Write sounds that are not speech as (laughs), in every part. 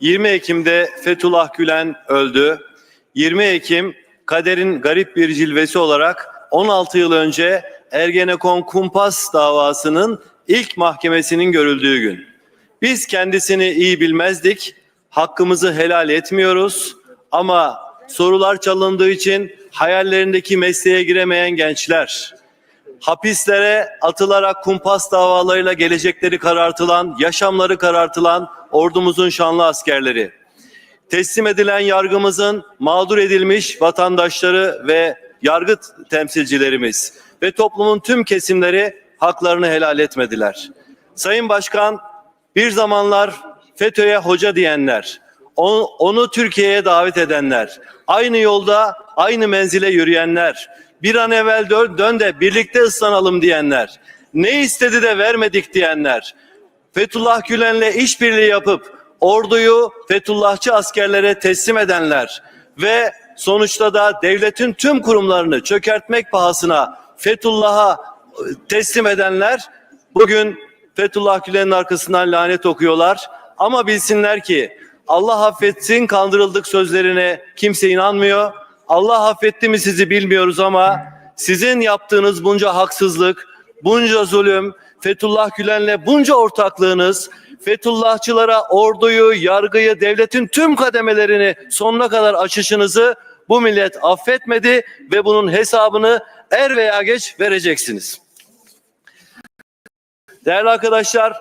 20 Ekim'de Fethullah Gülen öldü. 20 Ekim kaderin garip bir cilvesi olarak 16 yıl önce Ergenekon kumpas davasının ilk mahkemesinin görüldüğü gün. Biz kendisini iyi bilmezdik, hakkımızı helal etmiyoruz ama sorular çalındığı için hayallerindeki mesleğe giremeyen gençler, hapislere atılarak kumpas davalarıyla gelecekleri karartılan, yaşamları karartılan ordumuzun şanlı askerleri, teslim edilen yargımızın mağdur edilmiş vatandaşları ve yargı temsilcilerimiz ve toplumun tüm kesimleri haklarını helal etmediler. Sayın Başkan bir zamanlar FETÖ'ye hoca diyenler, onu Türkiye'ye davet edenler, aynı yolda aynı menzile yürüyenler, bir an evvel dön, dön de birlikte ıslanalım diyenler, ne istedi de vermedik diyenler, Fethullah Gülen'le işbirliği yapıp orduyu Fethullahçı askerlere teslim edenler ve sonuçta da devletin tüm kurumlarını çökertmek pahasına Fethullah'a e, teslim edenler bugün Fethullah Gülen'in arkasından lanet okuyorlar. Ama bilsinler ki Allah affetsin kandırıldık sözlerine kimse inanmıyor. Allah affetti mi sizi bilmiyoruz ama sizin yaptığınız bunca haksızlık, bunca zulüm, Fethullah Gülen'le bunca ortaklığınız, Fethullahçılara orduyu, yargıyı, devletin tüm kademelerini sonuna kadar açışınızı bu millet affetmedi ve bunun hesabını er veya geç vereceksiniz. Değerli arkadaşlar,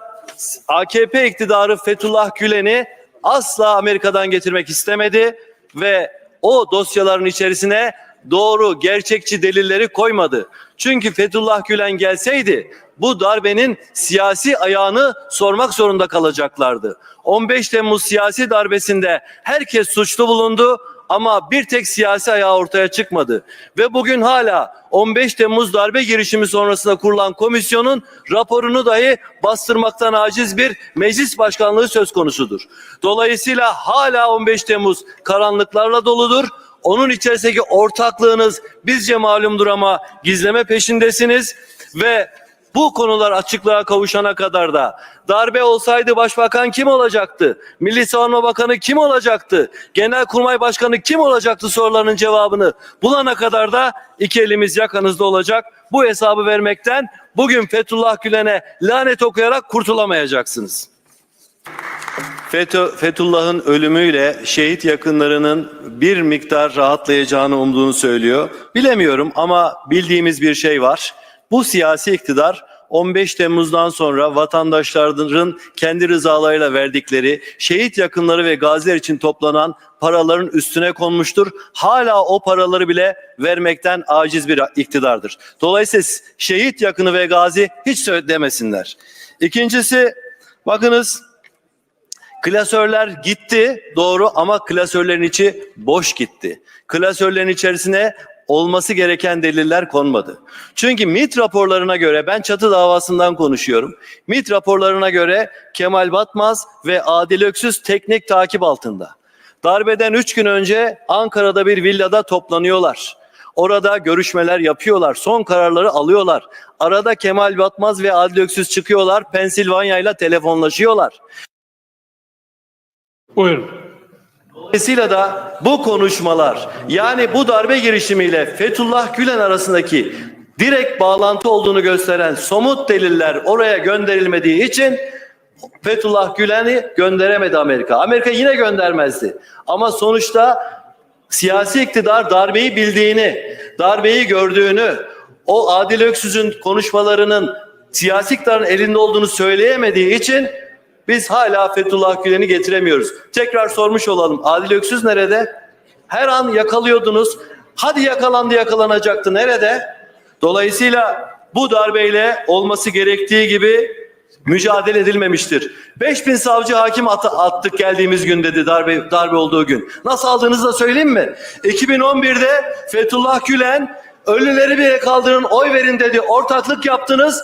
AKP iktidarı Fethullah Gülen'i asla Amerika'dan getirmek istemedi ve o dosyaların içerisine doğru, gerçekçi delilleri koymadı. Çünkü Fethullah Gülen gelseydi bu darbenin siyasi ayağını sormak zorunda kalacaklardı. 15 Temmuz siyasi darbesinde herkes suçlu bulundu ama bir tek siyasi ayağı ortaya çıkmadı. Ve bugün hala 15 Temmuz darbe girişimi sonrasında kurulan komisyonun raporunu dahi bastırmaktan aciz bir meclis başkanlığı söz konusudur. Dolayısıyla hala 15 Temmuz karanlıklarla doludur. Onun içerisindeki ortaklığınız bizce malumdur ama gizleme peşindesiniz ve bu konular açıklığa kavuşana kadar da darbe olsaydı başbakan kim olacaktı? Milli Savunma Bakanı kim olacaktı? Genelkurmay Başkanı kim olacaktı sorularının cevabını bulana kadar da iki elimiz yakanızda olacak. Bu hesabı vermekten bugün Fethullah Gülen'e lanet okuyarak kurtulamayacaksınız. FETÖ, Fethullah'ın ölümüyle şehit yakınlarının bir miktar rahatlayacağını umduğunu söylüyor. Bilemiyorum ama bildiğimiz bir şey var. Bu siyasi iktidar 15 Temmuz'dan sonra vatandaşların kendi rızalarıyla verdikleri şehit yakınları ve gaziler için toplanan paraların üstüne konmuştur. Hala o paraları bile vermekten aciz bir iktidardır. Dolayısıyla şehit yakını ve gazi hiç demesinler. İkincisi bakınız Klasörler gitti doğru ama klasörlerin içi boş gitti. Klasörlerin içerisine olması gereken deliller konmadı. Çünkü MIT raporlarına göre ben çatı davasından konuşuyorum. MIT raporlarına göre Kemal Batmaz ve Adil Öksüz teknik takip altında. Darbeden 3 gün önce Ankara'da bir villada toplanıyorlar. Orada görüşmeler yapıyorlar. Son kararları alıyorlar. Arada Kemal Batmaz ve Adil Öksüz çıkıyorlar. Pensilvanya ile telefonlaşıyorlar. Buyurun. Dolayısıyla da bu konuşmalar yani bu darbe girişimiyle Fethullah Gülen arasındaki direkt bağlantı olduğunu gösteren somut deliller oraya gönderilmediği için Fethullah Gülen'i gönderemedi Amerika. Amerika yine göndermezdi. Ama sonuçta siyasi iktidar darbeyi bildiğini, darbeyi gördüğünü, o Adil Öksüz'ün konuşmalarının siyasi iktidarın elinde olduğunu söyleyemediği için biz hala Fethullah Gülen'i getiremiyoruz. Tekrar sormuş olalım. Adil Öksüz nerede? Her an yakalıyordunuz. Hadi yakalandı yakalanacaktı. Nerede? Dolayısıyla bu darbeyle olması gerektiği gibi mücadele edilmemiştir. 5000 savcı hakim at attık geldiğimiz gün dedi darbe darbe olduğu gün. Nasıl aldığınızı da söyleyeyim mi? 2011'de Fethullah Gülen ölüleri bile kaldırın oy verin dedi. Ortaklık yaptınız.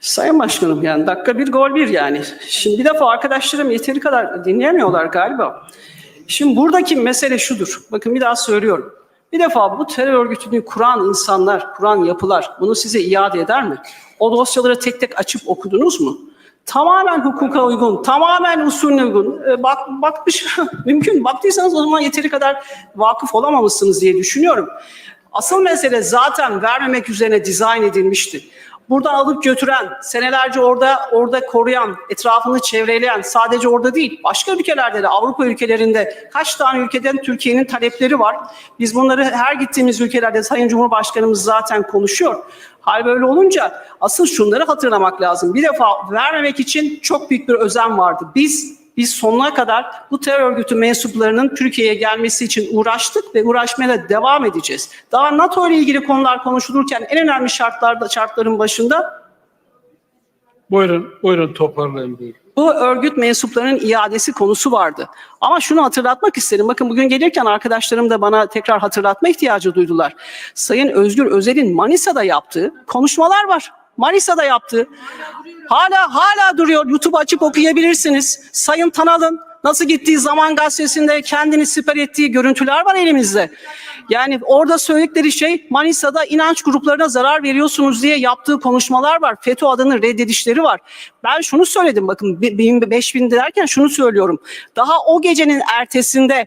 Sayın Başkanım yani dakika bir gol bir yani. Şimdi bir defa arkadaşlarım yeteri kadar dinleyemiyorlar galiba. Şimdi buradaki mesele şudur. Bakın bir daha söylüyorum. Bir defa bu terör örgütünü kuran insanlar, kuran yapılar bunu size iade eder mi? O dosyaları tek tek açıp okudunuz mu? Tamamen hukuka uygun, tamamen usulüne uygun. E, bak, bakmış, (laughs) mümkün. Baktıysanız o zaman yeteri kadar vakıf olamamışsınız diye düşünüyorum. Asıl mesele zaten vermemek üzerine dizayn edilmişti. Buradan alıp götüren, senelerce orada orada koruyan, etrafını çevreleyen sadece orada değil, başka ülkelerde de Avrupa ülkelerinde kaç tane ülkeden Türkiye'nin talepleri var. Biz bunları her gittiğimiz ülkelerde Sayın Cumhurbaşkanımız zaten konuşuyor. Hal böyle olunca asıl şunları hatırlamak lazım. Bir defa vermemek için çok büyük bir özen vardı. Biz biz sonuna kadar bu terör örgütü mensuplarının Türkiye'ye gelmesi için uğraştık ve uğraşmaya da devam edeceğiz. Daha NATO ile ilgili konular konuşulurken en önemli şartlarda şartların başında Buyurun, buyurun toparlayın buyurun. bu örgüt mensuplarının iadesi konusu vardı. Ama şunu hatırlatmak isterim. Bakın bugün gelirken arkadaşlarım da bana tekrar hatırlatma ihtiyacı duydular. Sayın Özgür Özel'in Manisa'da yaptığı konuşmalar var. Manisa'da yaptığı. Hala hala duruyor. YouTube açıp okuyabilirsiniz. Sayın Tanal'ın nasıl gittiği Zaman Gazetesi'nde kendini siper ettiği görüntüler var elimizde. Yani orada söyledikleri şey Manisa'da inanç gruplarına zarar veriyorsunuz diye yaptığı konuşmalar var. FETÖ adını reddedişleri var. Ben şunu söyledim bakın 5000 derken şunu söylüyorum. Daha o gecenin ertesinde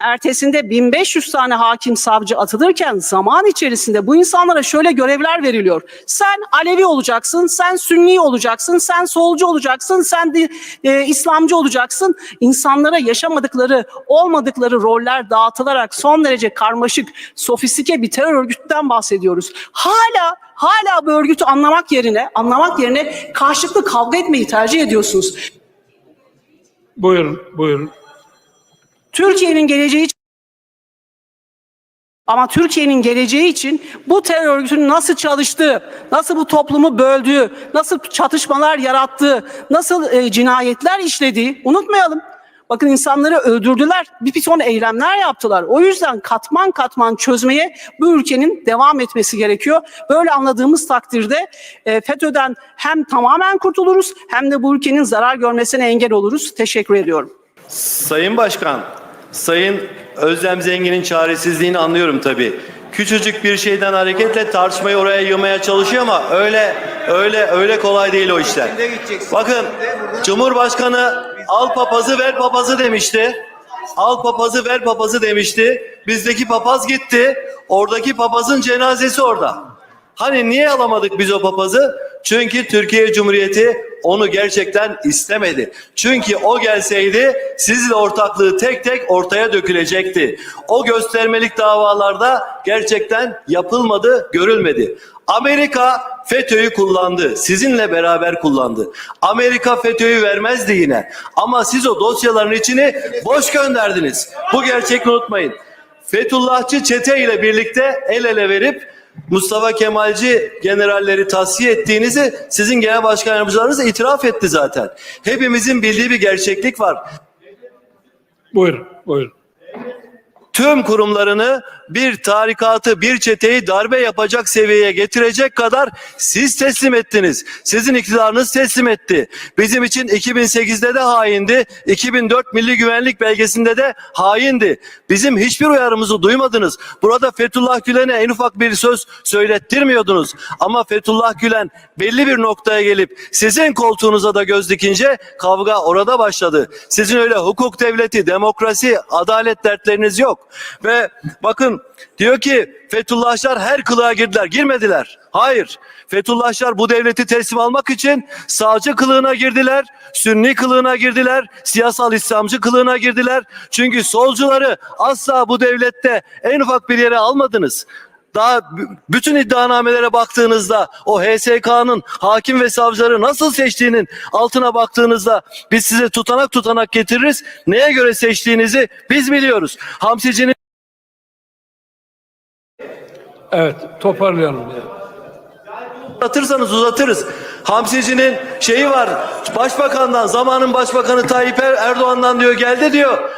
ertesinde 1500 tane hakim savcı atılırken zaman içerisinde bu insanlara şöyle görevler veriliyor. Sen Alevi olacaksın, sen Sünni olacaksın, sen solcu olacaksın, sen de e, İslamcı olacaksın. İnsanlara yaşamadıkları, olmadıkları roller dağıtılarak son derece karmaşık, sofistike bir terör örgütünden bahsediyoruz. Hala hala bu örgütü anlamak yerine, anlamak yerine karşılıklı kavga etmeyi tercih ediyorsunuz. Buyurun, buyurun. Türkiye'nin geleceği için ama Türkiye'nin geleceği için bu terör örgütünün nasıl çalıştığı, nasıl bu toplumu böldüğü, nasıl çatışmalar yarattığı, nasıl e, cinayetler işlediği unutmayalım. Bakın insanları öldürdüler, bir ton eylemler yaptılar. O yüzden katman katman çözmeye bu ülkenin devam etmesi gerekiyor. Böyle anladığımız takdirde e, FETÖ'den hem tamamen kurtuluruz hem de bu ülkenin zarar görmesine engel oluruz. Teşekkür ediyorum. Sayın Başkan, Sayın Özlem Zengin'in çaresizliğini anlıyorum tabii. Küçücük bir şeyden hareketle tartışmayı oraya yığmaya çalışıyor ama öyle öyle öyle kolay değil o işler. Bakın Cumhurbaşkanı al papazı ver papazı demişti. Al papazı ver papazı demişti. Bizdeki papaz gitti. Oradaki papazın cenazesi orada. Hani niye alamadık biz o papazı? Çünkü Türkiye Cumhuriyeti onu gerçekten istemedi. Çünkü o gelseydi sizle ortaklığı tek tek ortaya dökülecekti. O göstermelik davalarda gerçekten yapılmadı, görülmedi. Amerika FETÖ'yü kullandı. Sizinle beraber kullandı. Amerika FETÖ'yü vermezdi yine. Ama siz o dosyaların içini boş gönderdiniz. Bu gerçeği unutmayın. Fethullahçı çete ile birlikte el ele verip Mustafa Kemalci generalleri tasfiye ettiğinizi sizin genel başkan yardımcılarınız itiraf etti zaten. Hepimizin bildiği bir gerçeklik var. Buyurun, buyurun. Tüm kurumlarını bir tarikatı, bir çeteyi darbe yapacak seviyeye getirecek kadar siz teslim ettiniz. Sizin iktidarınız teslim etti. Bizim için 2008'de de haindi, 2004 Milli Güvenlik Belgesi'nde de haindi. Bizim hiçbir uyarımızı duymadınız. Burada Fethullah Gülen'e en ufak bir söz söylettirmiyordunuz. Ama Fethullah Gülen belli bir noktaya gelip sizin koltuğunuza da göz dikince kavga orada başladı. Sizin öyle hukuk devleti, demokrasi, adalet dertleriniz yok. Ve bakın diyor ki Fethullahçılar her kılığa girdiler. Girmediler. Hayır. Fethullahçılar bu devleti teslim almak için sağcı kılığına girdiler, sünni kılığına girdiler, siyasal İslamcı kılığına girdiler. Çünkü solcuları asla bu devlette en ufak bir yere almadınız. Daha bütün iddianamelere baktığınızda o HSK'nın hakim ve savcıları nasıl seçtiğinin altına baktığınızda biz size tutanak tutanak getiririz. Neye göre seçtiğinizi biz biliyoruz. Hamsicinin Evet, toparlayalım. uzatırsanız uzatırız. Hamsicinin şeyi var. Başbakandan zamanın başbakanı Tayyip Er- Erdoğan'dan diyor geldi diyor.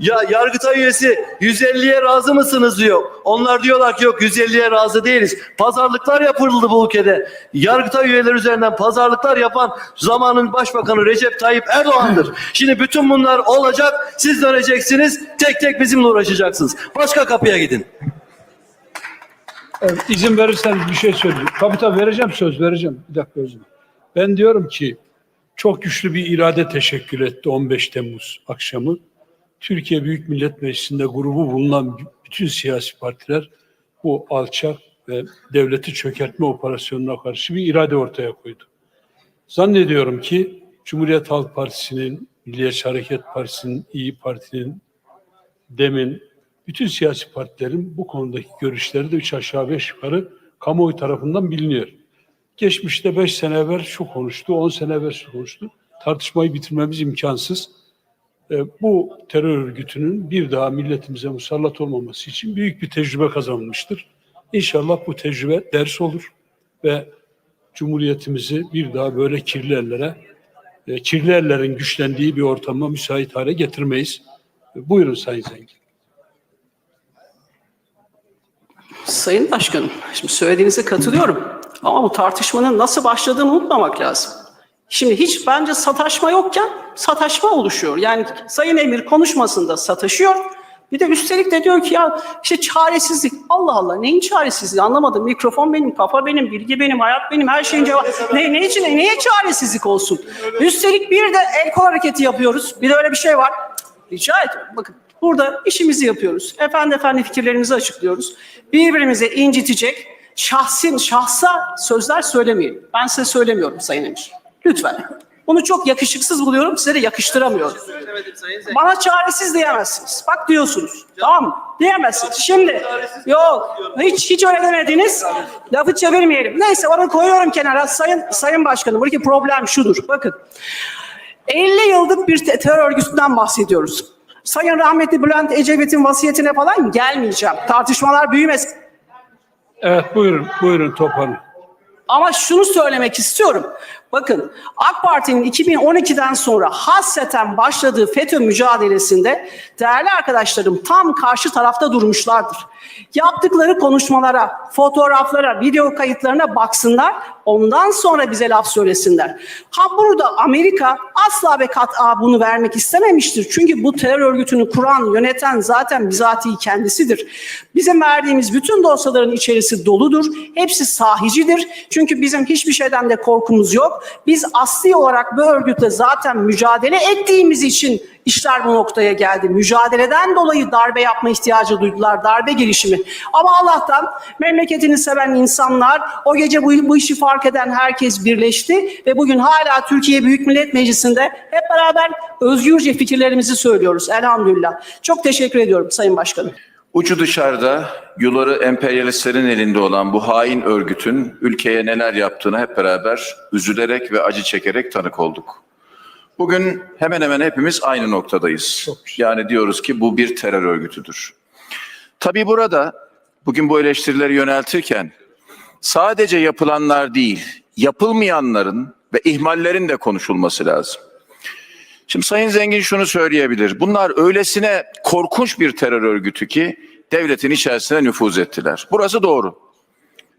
Ya Yargıtay üyesi 150'ye razı mısınız diyor. Onlar diyorlar ki yok 150'ye razı değiliz. Pazarlıklar yapıldı bu ülkede. Yargıtay üyeleri üzerinden pazarlıklar yapan zamanın başbakanı Recep Tayyip Erdoğan'dır. (laughs) Şimdi bütün bunlar olacak. Siz döneceksiniz. Tek tek bizimle uğraşacaksınız. Başka kapıya gidin. Evet, izin verirseniz bir şey söyleyeyim. Tabii tabii vereceğim söz vereceğim. Bir dakika özür Ben diyorum ki çok güçlü bir irade teşekkür etti 15 Temmuz akşamı. Türkiye Büyük Millet Meclisi'nde grubu bulunan bütün siyasi partiler bu alçak ve devleti çökertme operasyonuna karşı bir irade ortaya koydu. Zannediyorum ki Cumhuriyet Halk Partisi'nin, Milliyetçi Hareket Partisi'nin, İyi Parti'nin, DEM'in, bütün siyasi partilerin bu konudaki görüşleri de üç aşağı beş yukarı kamuoyu tarafından biliniyor. Geçmişte beş sene evvel şu konuştu, on sene evvel şu konuştu. Tartışmayı bitirmemiz imkansız. E, bu terör örgütünün bir daha milletimize musallat olmaması için büyük bir tecrübe kazanılmıştır. İnşallah bu tecrübe ders olur ve Cumhuriyetimizi bir daha böyle kirli ellere, e, kirli ellerin güçlendiği bir ortama müsait hale getirmeyiz. E, Buyurun Sayın Zengin. Sayın Başkanım, şimdi söylediğinize katılıyorum. Ama bu tartışmanın nasıl başladığını unutmamak lazım. Şimdi hiç bence sataşma yokken sataşma oluşuyor. Yani Sayın Emir konuşmasında sataşıyor. Bir de üstelik de diyor ki ya işte çaresizlik. Allah Allah neyin çaresizliği anlamadım. Mikrofon benim, kafa benim, bilgi benim, hayat benim, her şeyin cevabı. Ne, ne için, neye çaresizlik olsun? Üstelik bir de el kol hareketi yapıyoruz. Bir de öyle bir şey var. Rica ediyorum. Bakın burada işimizi yapıyoruz. Efendi efendi fikirlerimizi açıklıyoruz. Birbirimize incitecek, şahsin, şahsa sözler söylemeyin. Ben size söylemiyorum Sayın Emir. Lütfen. Bunu çok yakışıksız buluyorum. Size de yakıştıramıyorum. Bana çaresiz diyemezsiniz. Bak diyorsunuz. Tamam mı? Diyemezsiniz. Şimdi yok. Hiç hiç öyle demediniz. Lafı çevirmeyelim. Neyse onu koyuyorum kenara. Sayın Sayın Başkanım buradaki problem şudur. Bakın. 50 yıllık bir te- terör örgütünden bahsediyoruz. Sayın rahmetli Bülent Ecevit'in vasiyetine falan gelmeyeceğim. Tartışmalar büyümesin. Evet buyurun, buyurun toparlayın. Ama şunu söylemek istiyorum. Bakın AK Parti'nin 2012'den sonra hasreten başladığı FETÖ mücadelesinde değerli arkadaşlarım tam karşı tarafta durmuşlardır. Yaptıkları konuşmalara, fotoğraflara, video kayıtlarına baksınlar. Ondan sonra bize laf söylesinler. Ha burada Amerika asla ve kat'a bunu vermek istememiştir. Çünkü bu terör örgütünü kuran, yöneten zaten bizatihi kendisidir. Bizim verdiğimiz bütün dosyaların içerisi doludur. Hepsi sahicidir. Çünkü bizim hiçbir şeyden de korkumuz yok. Biz asli olarak bu örgütle zaten mücadele ettiğimiz için işler bu noktaya geldi. Mücadeleden dolayı darbe yapma ihtiyacı duydular, darbe girişimi. Ama Allah'tan memleketini seven insanlar, o gece bu, bu işi fark eden herkes birleşti ve bugün hala Türkiye Büyük Millet Meclisi'nde hep beraber özgürce fikirlerimizi söylüyoruz elhamdülillah. Çok teşekkür ediyorum Sayın Başkanım. Ucu dışarıda, yuları emperyalistlerin elinde olan bu hain örgütün ülkeye neler yaptığını hep beraber üzülerek ve acı çekerek tanık olduk. Bugün hemen hemen hepimiz aynı noktadayız. Yani diyoruz ki bu bir terör örgütüdür. Tabii burada bugün bu eleştirileri yöneltirken sadece yapılanlar değil, yapılmayanların ve ihmallerin de konuşulması lazım. Şimdi Sayın Zengin şunu söyleyebilir. Bunlar öylesine korkunç bir terör örgütü ki devletin içerisine nüfuz ettiler. Burası doğru.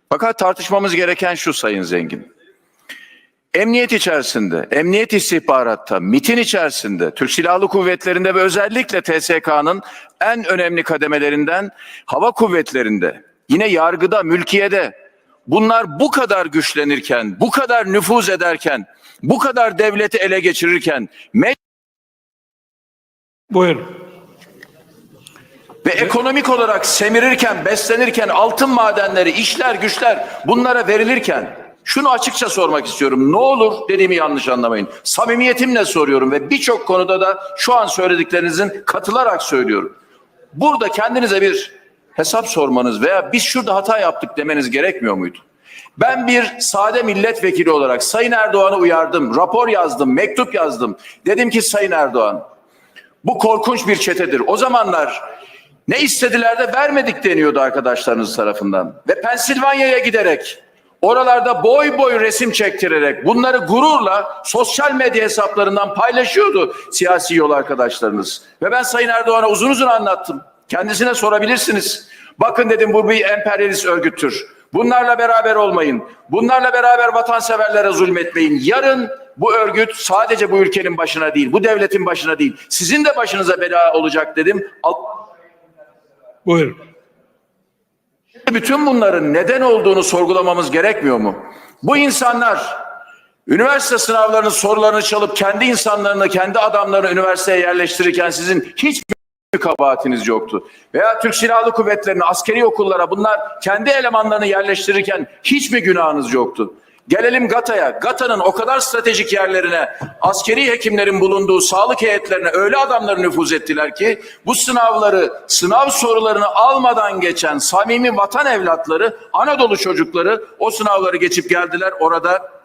Fakat tartışmamız gereken şu Sayın Zengin. Emniyet içerisinde, emniyet istihbaratta, MIT'in içerisinde, Türk Silahlı Kuvvetleri'nde ve özellikle TSK'nın en önemli kademelerinden hava kuvvetlerinde, yine yargıda, mülkiyede bunlar bu kadar güçlenirken, bu kadar nüfuz ederken, bu kadar devleti ele geçirirken, Buyurun. ve ekonomik olarak semirirken, beslenirken, altın madenleri, işler, güçler bunlara verilirken şunu açıkça sormak istiyorum. Ne olur dediğimi yanlış anlamayın. Samimiyetimle soruyorum ve birçok konuda da şu an söylediklerinizin katılarak söylüyorum. Burada kendinize bir hesap sormanız veya biz şurada hata yaptık demeniz gerekmiyor muydu? Ben bir sade milletvekili olarak Sayın Erdoğan'ı uyardım, rapor yazdım, mektup yazdım. Dedim ki Sayın Erdoğan bu korkunç bir çetedir. O zamanlar ne istediler de vermedik deniyordu arkadaşlarınız tarafından. Ve Pensilvanya'ya giderek Oralarda boy boy resim çektirerek bunları gururla sosyal medya hesaplarından paylaşıyordu siyasi yol arkadaşlarınız. Ve ben Sayın Erdoğan'a uzun uzun anlattım. Kendisine sorabilirsiniz. Bakın dedim bu bir emperyalist örgüttür. Bunlarla beraber olmayın. Bunlarla beraber vatanseverlere zulmetmeyin. Yarın bu örgüt sadece bu ülkenin başına değil, bu devletin başına değil, sizin de başınıza bela olacak dedim. Al- Buyurun. Bütün bunların neden olduğunu sorgulamamız gerekmiyor mu? Bu insanlar üniversite sınavlarının sorularını çalıp kendi insanlarını, kendi adamlarını üniversiteye yerleştirirken sizin hiç kabahatiniz yoktu. Veya Türk Silahlı Kuvvetleri'nin askeri okullara bunlar kendi elemanlarını yerleştirirken hiç mi günahınız yoktu? Gelelim GATA'ya. GATA'nın o kadar stratejik yerlerine, askeri hekimlerin bulunduğu sağlık heyetlerine öyle adamları nüfuz ettiler ki bu sınavları, sınav sorularını almadan geçen samimi vatan evlatları, Anadolu çocukları o sınavları geçip geldiler. Orada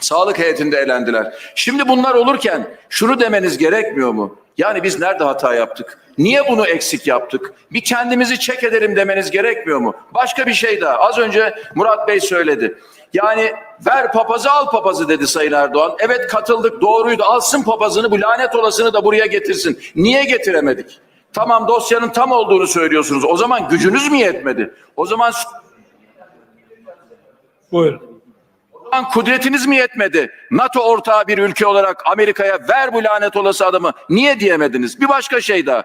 Sağlık heyetinde elendiler. Şimdi bunlar olurken şunu demeniz gerekmiyor mu? Yani biz nerede hata yaptık? Niye bunu eksik yaptık? Bir kendimizi çek edelim demeniz gerekmiyor mu? Başka bir şey daha. Az önce Murat Bey söyledi. Yani ver papazı al papazı dedi Sayın Erdoğan. Evet katıldık doğruydu. Alsın papazını bu lanet olasını da buraya getirsin. Niye getiremedik? Tamam dosyanın tam olduğunu söylüyorsunuz. O zaman gücünüz mü yetmedi? O zaman Buyurun. Lan kudretiniz mi yetmedi? NATO ortağı bir ülke olarak Amerika'ya ver bu lanet olası adamı. Niye diyemediniz? Bir başka şey daha.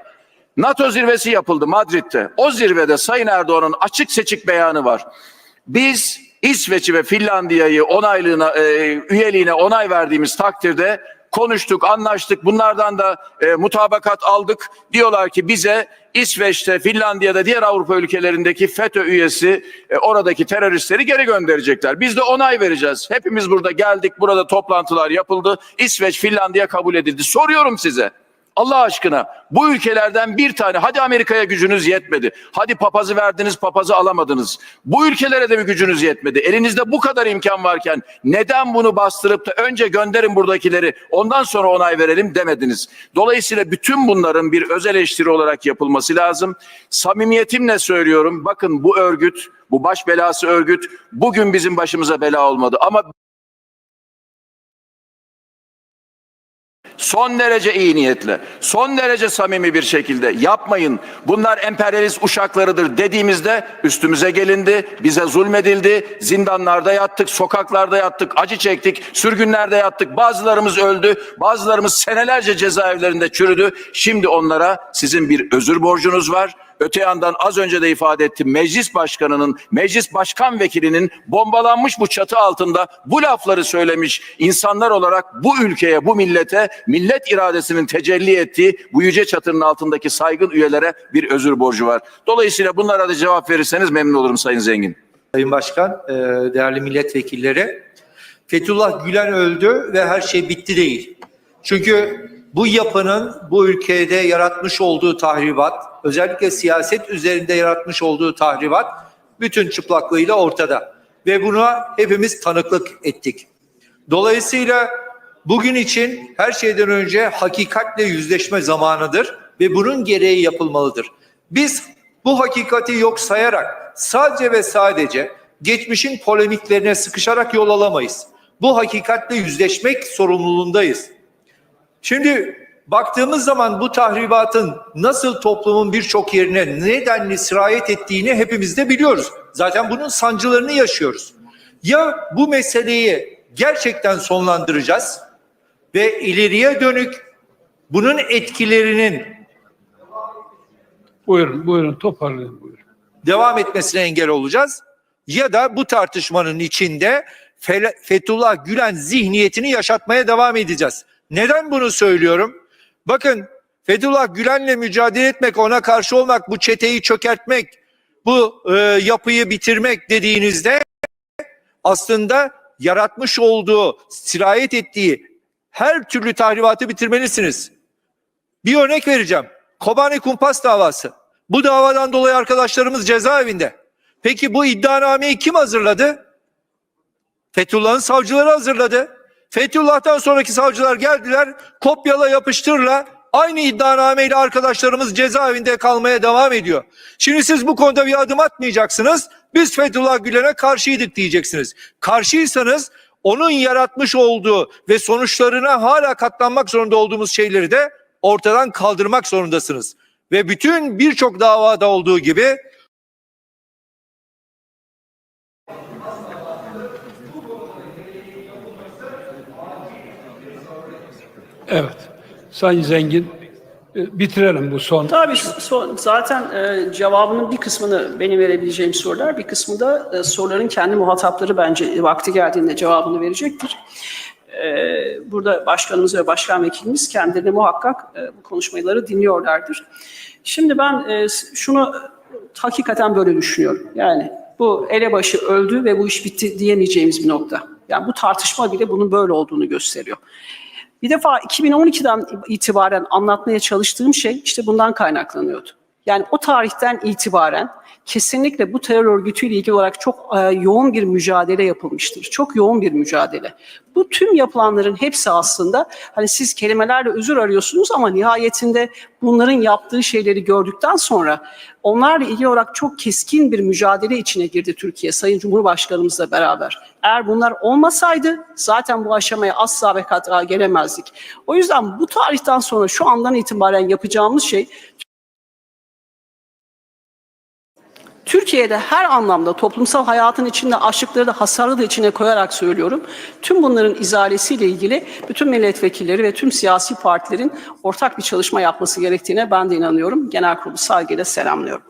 NATO zirvesi yapıldı Madrid'de. O zirvede Sayın Erdoğan'ın açık seçik beyanı var. Biz İsveç'i ve Finlandiya'yı onaylığına, e, üyeliğine onay verdiğimiz takdirde konuştuk, anlaştık. Bunlardan da e, mutabakat aldık. Diyorlar ki bize İsveç'te, Finlandiya'da, diğer Avrupa ülkelerindeki FETÖ üyesi e, oradaki teröristleri geri gönderecekler. Biz de onay vereceğiz. Hepimiz burada geldik, burada toplantılar yapıldı. İsveç, Finlandiya kabul edildi. Soruyorum size. Allah aşkına bu ülkelerden bir tane hadi Amerika'ya gücünüz yetmedi. Hadi papazı verdiniz papazı alamadınız. Bu ülkelere de bir gücünüz yetmedi. Elinizde bu kadar imkan varken neden bunu bastırıp da önce gönderin buradakileri ondan sonra onay verelim demediniz. Dolayısıyla bütün bunların bir öz eleştiri olarak yapılması lazım. Samimiyetimle söylüyorum bakın bu örgüt bu baş belası örgüt bugün bizim başımıza bela olmadı ama Son derece iyi niyetle, son derece samimi bir şekilde yapmayın. Bunlar emperyalist uşaklarıdır dediğimizde üstümüze gelindi, bize zulmedildi, zindanlarda yattık, sokaklarda yattık, acı çektik, sürgünlerde yattık. Bazılarımız öldü, bazılarımız senelerce cezaevlerinde çürüdü. Şimdi onlara sizin bir özür borcunuz var. Öte yandan az önce de ifade ettim meclis başkanının, meclis başkan vekilinin bombalanmış bu çatı altında bu lafları söylemiş insanlar olarak bu ülkeye, bu millete, millet iradesinin tecelli ettiği bu yüce çatının altındaki saygın üyelere bir özür borcu var. Dolayısıyla bunlara da cevap verirseniz memnun olurum Sayın Zengin. Sayın Başkan, e, değerli milletvekilleri. Fethullah Gülen öldü ve her şey bitti değil. Çünkü bu yapının bu ülkede yaratmış olduğu tahribat, özellikle siyaset üzerinde yaratmış olduğu tahribat bütün çıplaklığıyla ortada. Ve buna hepimiz tanıklık ettik. Dolayısıyla bugün için her şeyden önce hakikatle yüzleşme zamanıdır ve bunun gereği yapılmalıdır. Biz bu hakikati yok sayarak sadece ve sadece geçmişin polemiklerine sıkışarak yol alamayız. Bu hakikatle yüzleşmek sorumluluğundayız. Şimdi baktığımız zaman bu tahribatın nasıl toplumun birçok yerine nedenli sirayet ettiğini hepimiz de biliyoruz. Zaten bunun sancılarını yaşıyoruz. Ya bu meseleyi gerçekten sonlandıracağız ve ileriye dönük bunun etkilerinin Buyurun, buyurun toparlayın buyurun. devam etmesine engel olacağız. Ya da bu tartışmanın içinde Fe- Fethullah Gülen zihniyetini yaşatmaya devam edeceğiz. Neden bunu söylüyorum? Bakın Fethullah Gülen'le mücadele etmek, ona karşı olmak, bu çeteyi çökertmek, bu e, yapıyı bitirmek dediğinizde aslında yaratmış olduğu, sirayet ettiği her türlü tahribatı bitirmelisiniz. Bir örnek vereceğim. Kobani Kumpas davası. Bu davadan dolayı arkadaşlarımız cezaevinde. Peki bu iddianameyi kim hazırladı? Fethullah'ın savcıları hazırladı. Fethullah'tan sonraki savcılar geldiler, kopyala yapıştırla aynı iddianameyle arkadaşlarımız cezaevinde kalmaya devam ediyor. Şimdi siz bu konuda bir adım atmayacaksınız. Biz Fethullah Gülen'e karşıydık diyeceksiniz. Karşıysanız onun yaratmış olduğu ve sonuçlarına hala katlanmak zorunda olduğumuz şeyleri de ortadan kaldırmak zorundasınız. Ve bütün birçok davada olduğu gibi Evet. Sayın Zengin e, bitirelim bu son. Tabii so- zaten e, cevabının bir kısmını benim verebileceğim sorular, bir kısmı da e, soruların kendi muhatapları bence vakti geldiğinde cevabını verecektir. E, burada başkanımız ve başkan vekilimiz kendilerini muhakkak e, bu konuşmaları dinliyorlardır. Şimdi ben e, şunu hakikaten böyle düşünüyorum. Yani bu elebaşı öldü ve bu iş bitti diyemeyeceğimiz bir nokta. Yani bu tartışma bile bunun böyle olduğunu gösteriyor. Bir defa 2012'den itibaren anlatmaya çalıştığım şey işte bundan kaynaklanıyordu. Yani o tarihten itibaren kesinlikle bu terör örgütüyle ilgili olarak çok e, yoğun bir mücadele yapılmıştır. Çok yoğun bir mücadele. Bu tüm yapılanların hepsi aslında hani siz kelimelerle özür arıyorsunuz ama nihayetinde bunların yaptığı şeyleri gördükten sonra onlarla ilgili olarak çok keskin bir mücadele içine girdi Türkiye Sayın Cumhurbaşkanımızla beraber. Eğer bunlar olmasaydı zaten bu aşamaya asla ve katra gelemezdik. O yüzden bu tarihten sonra şu andan itibaren yapacağımız şey Türkiye'de her anlamda toplumsal hayatın içinde açlıkları da hasarı da içine koyarak söylüyorum. Tüm bunların izalesiyle ilgili bütün milletvekilleri ve tüm siyasi partilerin ortak bir çalışma yapması gerektiğine ben de inanıyorum. Genel kurulu saygıyla selamlıyorum.